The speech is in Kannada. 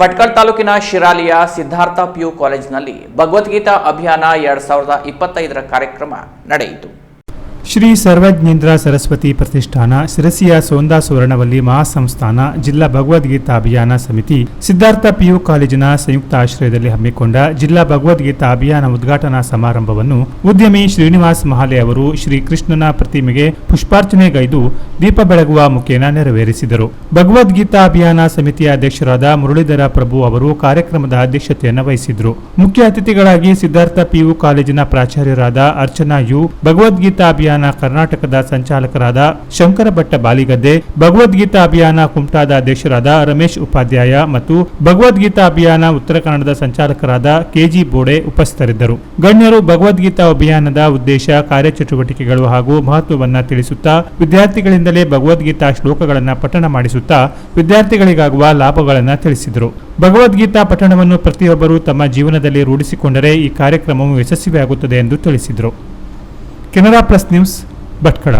ಭಟ್ಕಳ ತಾಲೂಕಿನ ಶಿರಾಲಿಯ ಸಿದ್ಧಾರ್ಥ ಪಿಯು ಕಾಲೇಜಿನಲ್ಲಿ ಭಗವದ್ಗೀತಾ ಅಭಿಯಾನ ಎರಡು ಸಾವಿರದ ಇಪ್ಪತ್ತೈದರ ಕಾರ್ಯಕ್ರಮ ನಡೆಯಿತು. ಶ್ರೀ ಸರ್ವಜ್ಞೇಂದ್ರ ಸರಸ್ವತಿ ಪ್ರತಿಷ್ಠಾನ ಶಿರಸಿಯ ಸೋಂದಾ ಸುವರ್ಣವಲ್ಲಿ ಮಹಾಸಂಸ್ಥಾನ ಜಿಲ್ಲಾ ಭಗವದ್ಗೀತಾ ಅಭಿಯಾನ ಸಮಿತಿ ಸಿದ್ಧಾರ್ಥ ಪಿಯು ಕಾಲೇಜಿನ ಸಂಯುಕ್ತ ಆಶ್ರಯದಲ್ಲಿ ಹಮ್ಮಿಕೊಂಡ ಜಿಲ್ಲಾ ಭಗವದ್ಗೀತಾ ಅಭಿಯಾನ ಉದ್ಘಾಟನಾ ಸಮಾರಂಭವನ್ನು ಉದ್ಯಮಿ ಶ್ರೀನಿವಾಸ್ ಮಹಾಲೆ ಅವರು ಶ್ರೀ ಕೃಷ್ಣನ ಪ್ರತಿಮೆಗೆ ಪುಷ್ಪಾರ್ಚನೆಗೈದು ದೀಪ ಬೆಳಗುವ ಮುಖೇನ ನೆರವೇರಿಸಿದರು. ಭಗವದ್ಗೀತಾ ಅಭಿಯಾನ ಸಮಿತಿಯ ಅಧ್ಯಕ್ಷರಾದ ಮುರಳೀಧರ ಪ್ರಭು ಅವರು ಕಾರ್ಯಕ್ರಮದ ಅಧ್ಯಕ್ಷತೆಯನ್ನು ವಹಿಸಿದರು. ಮುಖ್ಯ ಅತಿಥಿಗಳಾಗಿ ಸಿದ್ಧಾರ್ಥ ಪಿಯು ಕಾಲೇಜಿನ ಪ್ರಾಚಾರ್ಯರಾದ ಅರ್ಚನಾ ಯು ಭಗವದ್ಗೀತಾ ಕರ್ನಾಟಕದ ಸಂಚಾಲಕರಾದ ಶಂಕರ ಭಟ್ಟ ಬಾಲಿಗದ್ದೆ, ಭಗವದ್ಗೀತಾ ಅಭಿಯಾನ ಕುಮಟಾದ ಅಧ್ಯಕ್ಷರಾದ ರಮೇಶ್ ಉಪಾಧ್ಯಾಯ ಮತ್ತು ಭಗವದ್ಗೀತಾ ಅಭಿಯಾನ ಉತ್ತರ ಕನ್ನಡದ ಸಂಚಾಲಕರಾದ ಕೆಜಿ ಬೋಡೆ ಉಪಸ್ಥಿತರಿದ್ದರು. ಗಣ್ಯರು ಭಗವದ್ಗೀತಾ ಅಭಿಯಾನದ ಉದ್ದೇಶ, ಕಾರ್ಯಚಟುವಟಿಕೆಗಳು ಹಾಗೂ ಮಹತ್ವವನ್ನು ತಿಳಿಸುತ್ತಾ, ವಿದ್ಯಾರ್ಥಿಗಳಿಂದಲೇ ಭಗವದ್ಗೀತಾ ಶ್ಲೋಕಗಳನ್ನು ಪಠಣ ಮಾಡಿಸುತ್ತಾ, ವಿದ್ಯಾರ್ಥಿಗಳಿಗಾಗುವ ಲಾಭಗಳನ್ನು ತಿಳಿಸಿದರು. ಭಗವದ್ಗೀತಾ ಪಠಣವನ್ನು ಪ್ರತಿಯೊಬ್ಬರು ತಮ್ಮ ಜೀವನದಲ್ಲಿ ರೂಢಿಸಿಕೊಂಡರೆ ಈ ಕಾರ್ಯಕ್ರಮವು ಯಶಸ್ವಿಯಾಗುತ್ತದೆ ಎಂದು ತಿಳಿಸಿದರು. Canara plus news Bhatkal